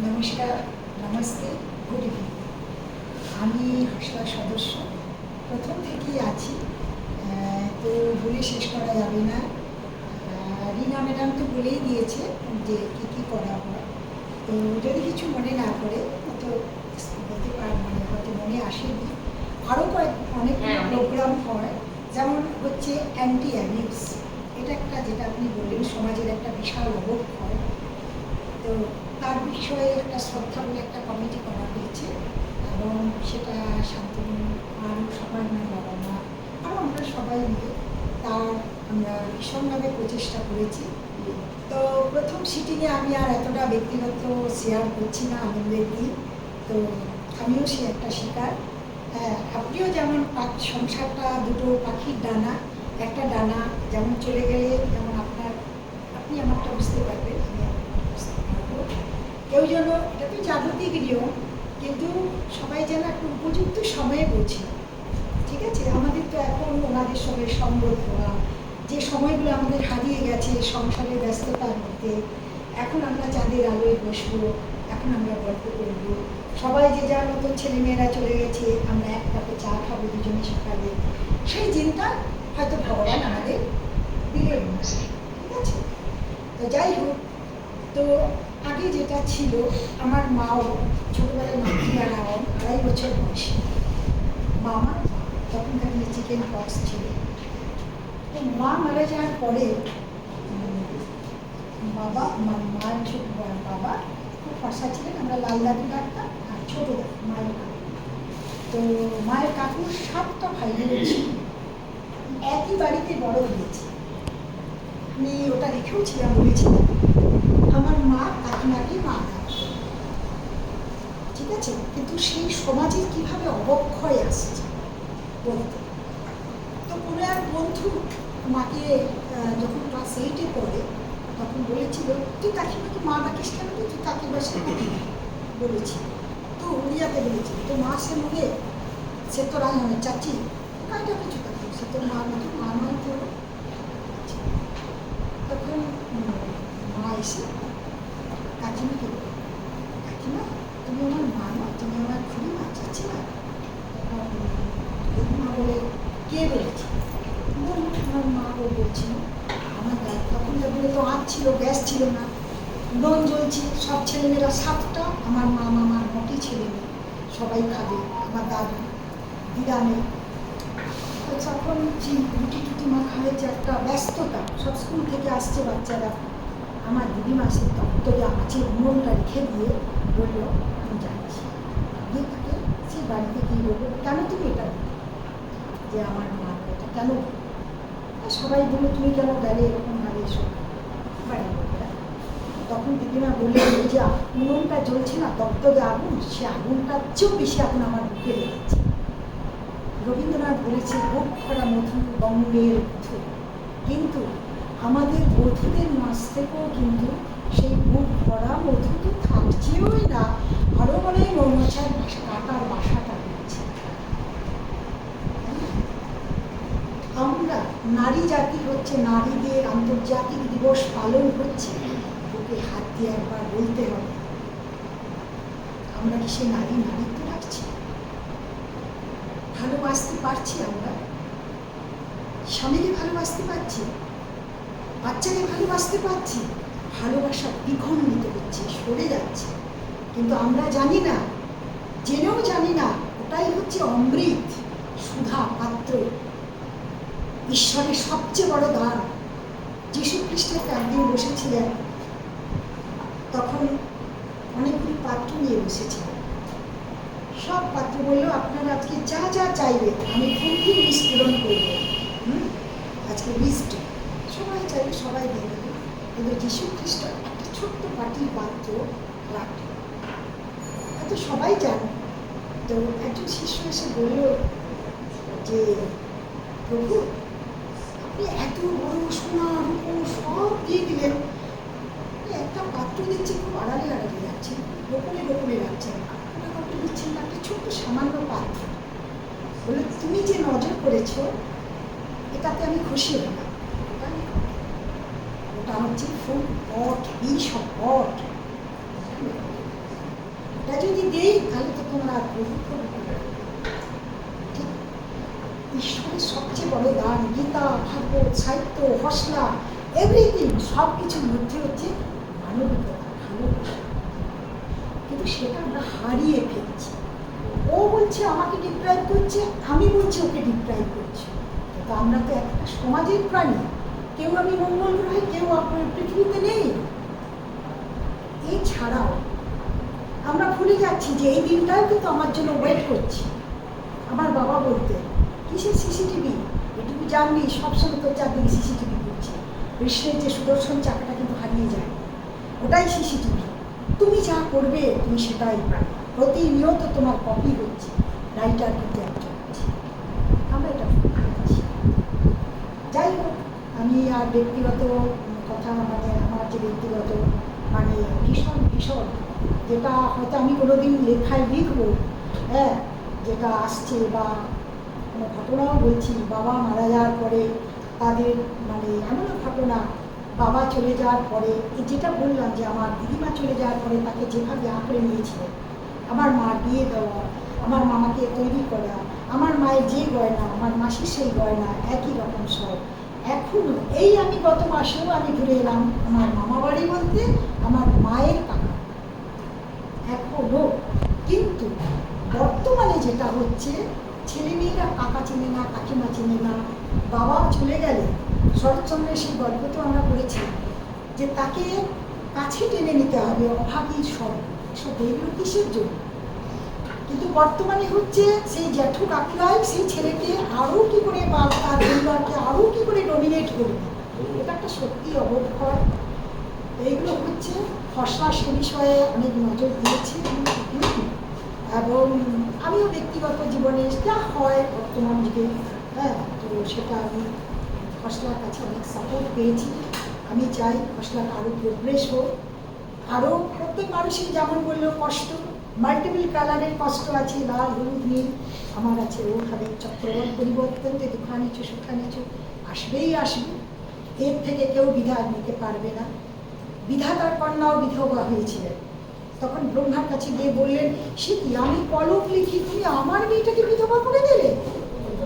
নমস্কার namaste good evening আমি হাসলার সদস্য। প্রথম থেকেই আছি। তো বলে শেষ করা যাবে না। রিনা ম্যাডাম তো বলেই দিয়েছে যে কী কী করা হয়। তো যদি কিছু মনে না করে তো বলতে পার মানে হয়তো মনে আসেনি। আরও কয়েক অনেক হ্যাঁ, প্রোগ্রাম হয়। যেমন হচ্ছে অ্যান্টি অ্যামিক্স এটা একটা যেটা আপনি বললেন সমাজের একটা বিশাল অবক্ষয়। তো তার বিষয়ে একটা শ্রদ্ধা বলে একটা কমিটি করা হয়েছে এবং সেটা শান্তনু আর সবাই আমার বাবা মা আরও আমরা সবাই মিলে তার আমরা ভীষণভাবে প্রচেষ্টা করেছি। তো প্রথম সিটিংয়ে আমি আর এতটা ব্যক্তিগত শেয়ার করছি না আনন্দের দিন। তো আমিও সে একটা শিকার। হ্যাঁ আপনিও যেমন সংসারটা দুটো পাখির ডানা, একটা ডানা যেমন চলে গেলে যেমন আপনার আপনি আমারটা বুঝতে পারবেন আমি আপনারটা বুঝতে পারব কেউ যেন এটা তো জাগতিক নিয়ম, কিন্তু সবাই যেন একটা উপযুক্ত সময়ে বোঝে ঠিক আছে? আমাদের তো এখন ওনাদের সঙ্গে সঙ্গত হওয়া, যে সময়গুলো আমাদের হারিয়ে গেছে সংসারের ব্যস্ততার মধ্যে, এখন আমরা চাঁদের আলোয় বসবো, এখন আমরা গল্প করব। সবাই যে যার মতো ছেলেমেয়েরা চলে গেছে, আমরা এক কাপে চা খাব, দুজনে সকালে। সেই চিন্তা হয়তো ভগবান আমাদের দিলেন ঠিক আছে? তো যাই হোক, তো আগে যেটা ছিল, আমার মাও ছোটোবেলায় মাতৃহারাও আড়াই বছর বয়সী। মামা তখন তাকে চিকেন পক্স ছিল। তো মা মারা যাওয়ার পরে বাবা, মা- মার ছোট, বাবা খুব ফর্সা ছিলেন, আমরা লাল দাদু ডাক্তার আর ছোট মায়ের কাকু তো মায়ের কাকুর সাতটা ভাই ছিল। একই বাড়িতে বড় হয়েছে। আমি ওটা রেখেও ছিলাম, বলেছিলাম। আমার মা কাকিমাকে মা। ঠিক আছে? কিন্তু সেই সমাজের কীভাবে অবক্ষয় আসছে বলতে? তো কোনো এক বন্ধু মাকে যখন ক্লাস এইটে পড়ে, তখন বলেছিল, তুই কাকিমাকে মা ডাকিস কেন? তুই কাকিমা সে বলেছি তো উড়িয়াতে বলেছি তো মা সে মনে সে তো রায় হয় চাচি কাজটা কিছু কাকি সে তো মা মতো মা নয় তো তখন মা এসে কাকিমাকে বলল, কাকিমা তুমি আমার মা না তুমি আমার খুবই মা চাচ্ছি না মা বলে কে বলেছে বলল, আমার মা বলছিল আমার দাদা তখন বলে তো ছিল গ্যাস ছিল না উনুন জ্বলছে সব ছেলেমেয়েরা সাতটা আমার মা মামার নটি ছেলে মেয়ে সবাই খাবে আমার দাদু দিদা নেই তখন রুটি টুটি মাখা হয়েছে একটা ব্যস্ততা সব স্কুল থেকে আসছে বাচ্চারা আমার দিদিমা সে দপ্তরে আছে উনুনটা রেখে দিয়ে বলল, আমি যাচ্ছি। গিয়ে তাকে সেই বাড়িতে গিয়ে বলব কেন তুমি এটা যে আমার মা এটা কেন? সবাই বলল, তুমি কেন গেলে এরকম ভাবে এসো তখন দিদিমা বললেন যে উনুনটা জ্বলছে না, দপ্তরে আগুন, সে আগুনটার চেয়েও বেশি আগুন আমার বুকে লেগেছে। রবীন্দ্রনাথ বলেছে, বুক ভরা মধু বঙ্গের মধু। কিন্তু আমাদের বধূদের মাছ থেকেও কিন্তু সেই বুক ভরা মধু তো থাকছেওই না। আরও মনে মৌমাছার কাটার বাসাটা রয়েছে আমরা নারী জাতি হচ্ছে নারীদের আন্তর্জাতিক দিবস পালন হচ্ছে। ওকে হাত দিয়ে একবার বলতে হবে। আমরা কি সে নারী নারীত্ব রাখছি? ভালোবাসতে পারছি আমরা? স্বামীকে ভালোবাসতে পারছি? বাচ্চাকে ভালোবাসতে পারছি, ভালোবাসা দ্বিখণ্ডিত হচ্ছে, সরে যাচ্ছে। কিন্তু আমরা জানি না, জেনেও জানি না, ওটাই হচ্ছে অমৃত, সুধা পাত্র। ঈশ্বরের সবচেয়ে বড় দান। যিশু খ্রিস্টের একদিন বসেছিলেন। তখন অনেকগুলি পাত্র নিয়ে বসেছিলেন। সব পাত্র বলল, আপনারা আজকে যা যা চাইবে আমি খুবই উইশ পূরণ করব হুম? আজকে উইশটা সবাই দেবে। কিন্তু যিশু খ্রিস্ট একটা ছোট্ট পাটির পাত্র রাখলেন হয়তো সবাই জানে, তো একজন শিষ্য এসে বলল যে, প্রভু, আপনি এত বড় সোনা, রূপো, সব দিয়ে দিলেন। একটা পাত্র দিচ্ছেন খুব আড়ালে আড়ালে যাচ্ছেন গোপনে গোপনে রাখছেন আপনারা কাউকে দিচ্ছেন না, একটা ছোট্ট সামান্য পাত্র। বলে তুমি যে নজর করেছ, এটাতে আমি খুশি হলাম। হচ্ছে ফুল পট বিষ পট দেই, তাহলে তো তোমার? ঈশ্বরের সবচেয়ে বড় দান, গীতা, ভাগবত, সাহিত্য, হসলা এভরিথিং সব কিছুর মধ্যে হচ্ছে মানবিকতা ভালোবাসা। কিন্তু সেটা আমরা হারিয়ে ফেলছি। ও বলছে, আমাকে ডিপ্রাইভ করছে, আমি বলছি, ওকে ডিপ্রাইভ করছি। কিন্তু আমরা তো একটা সমাজের প্রাণী। কেউ আমি মঙ্গল গ্রহে, কেউ আপনার পৃথিবীতে নেই। এছাড়াও, আমরা ভুলে যাচ্ছি যে এই দিনটাও কিন্তু আমার জন্য ওয়েট করছি। আমার বাবা বলতে কিসের সিসিটিভি এটুকু জানবি, সবসময় তোর চারদিকে সিসিটিভি করছে কৃষ্ণের যে সুদর্শন চাকাটা কিন্তু হারিয়ে যায়। ওটাই সিসিটিভি তুমি যা করবে, তুমি সেটাই পাবে। প্রতিনিয়ত তোমার কপি হচ্ছে। রাইটার কিন্তু একজন। আমরা এটা যাই হোক আমি আর ব্যক্তিগত কথা মানে আমার যে ব্যক্তিগত মানে ভীষণ ভীষণ, যেটা হয়তো আমি কোনোদিন লেখায় লিখব হ্যাঁ যেটা আসছে বা কোনো ঘটনাও বলছি, বাবা মারা যাওয়ার পরে তাদের মানে এমন ঘটনা, বাবা চলে যাওয়ার পরে যেটা বললাম যে আমার দিদিমা চলে যাওয়ার পরে তাকে যেভাবে আঁকড়ে নিয়েছিলেন আমার মা বিয়ে দেওয়া, আমার মামাকে তৈরি করা, আমার মায়ের যে গয়না, আমার মাসির সেই গয়না, একই রকম সব। এখনও এই আমি গত মাসেও আমি ঘুরে এলাম আমার মামা বাড়ি বলতে আমার মায়ের কাকা এখনও। কিন্তু বর্তমানে যেটা হচ্ছে, ছেলেমেয়েরা কাকা চেনে না, কাকিমা চেনে না বাবা চলে গেলে শরৎচন্দ্রের সেই গল্প তো আমরা পড়েছি যে তাকে কাছে টেনে নিতে হবে অভাবী সব। সব এগুলো কিসের জন্য? কিন্তু বর্তমানে হচ্ছে সেই জ্যাঠু কাকুরাই সেই ছেলেকে আরও কি করে বা তার পরিবারকে আরও কি করে ডমিনেট করবে? এটা একটা সত্যি অবক্ষয় এইগুলো হচ্ছে খসড়া সে বিষয়ে অনেক নজর দিয়েছি এবং আমিও ব্যক্তিগত জীবনে যা হয় বর্তমান যুগে হ্যাঁ তো সেটা আমি খসড়ার কাছে অনেক সাপোর্ট পেয়েছি। আমি চাই খসড়াটা আরও প্রোগ্রেস হোক। আরও প্রত্যেক মানুষই যেমন বলল, কষ্ট মাল্টিপল কালারের কষ্ট আছে, লাল, হলুদ, নীল। আমার আছে ওখানে চক্রবর্ত পরিবর্তন, যে দুঃখা নিচু সুখা নিচু, আসবেই আসবে। এর থেকে কেউ বিধান নিতে পারবে না। বিধাতার কন্যাও বিধবা হয়েছিলেন। তখন ব্রহ্মার কাছে গিয়ে বললেন, সে কি আমি কলম লিখি, তুমি আমার মেয়েটাকে বিধবা করে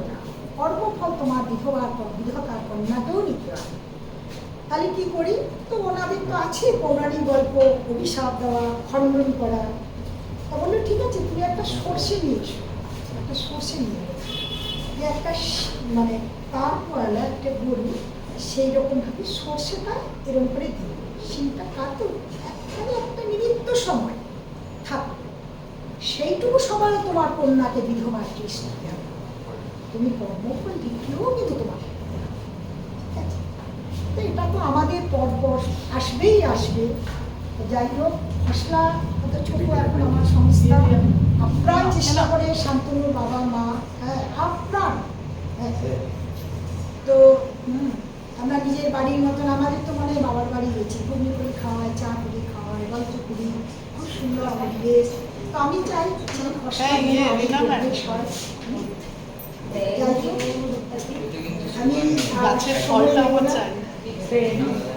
না। কর্মফল তোমার বিধবার পর বিধতার কন্যাকেও নিতে হবে। তাহলে কি করি? তো ওনাদের তো আছে পৌরাণিক গল্প, অভিশাপ দেওয়া, খণ্ডন করা বলল, ঠিক আছে, তুমি একটা সর্ষে নিয়ে এসো, একটা সর্ষে নিয়ে এসো। একটা মানে তারপরওয়ালা একটা গরু সেই রকমভাবে সর্ষেটা এরকম করে দিল। শিলটা কাটো একখানে একটা নিমিত্ত সময় থাকবে। সেইটুকু সময় তোমার কন্যাকে বিধবার চেষ্টা হবে। তুমি কর্মফল লিখলেও কিন্তু তোমার তো এটা তো আমাদের পরপর আসবেই আসবে। যাই হোক অত ছোট এখন আমার সংস্থা। আপ্রাণ চেষ্টা করে শান্তনুর বাবা মা হ্যাঁ আপ্রাণ হ্যাঁ। তো হুম, আমরা নিজের বাড়ির মতন আমাদের তো মানে বাবার বাড়ি রয়েছে। ঘুমিয়ে করে খাওয়ায় চা করে খাওয়ায় গল্প করি। খুব সুন্দর পরিবেশ তো আমি চাই হ্যাঁ, হয়। আমি গাছের ফলটা চাই। নেব না।